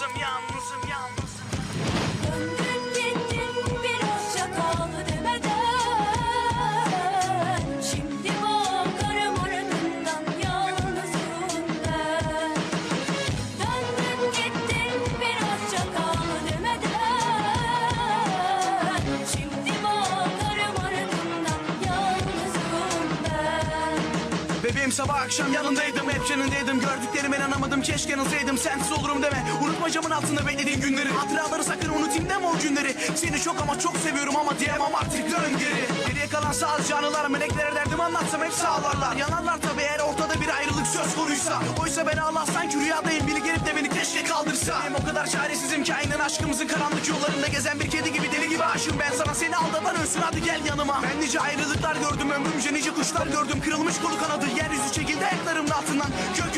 yalnızım yalnızım Bebeğim sabah akşam yanındaydım hep yanındaydım Gördüklerime inanamadım keşke yanılsaydım sensiz olurum deme. Unutma camın altında beklediğin günleri. Hatıraları sakın unutayım deme o günleri. Seni çok ama çok seviyorum ama diyemem artık dön geri. Geriye kalan sadece anılar Meleklere derdimi anlatsam hepsi ağlarlar Yanarlar tabi eğer ortada bir ayrılık söz konuysa. Oysa ben ağlarsan ki rüyadayım Biri gelip de beni keşke kaldırsa. Benim o kadar çaresizim ki aynen aşkımızın karanlık yollarında Gezen bir kedi gibi aşığım ben sana Seni aldatan ölsün. Hadi gel yanıma. Ben nice ayrılıklar gördüm ömrümce nice kuşlar gördüm. Kırılmış kolu kanadı yeryüzü çekildi ayaklarımın altından. Gökyüzü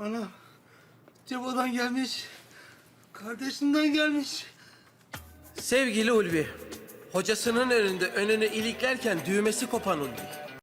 Ana, Cevo'dan gelmiş. Kardeşinden gelmiş. Sevgili Ulvi, hocasının önünde önünü iliklerken düğmesi kopan Ulvi.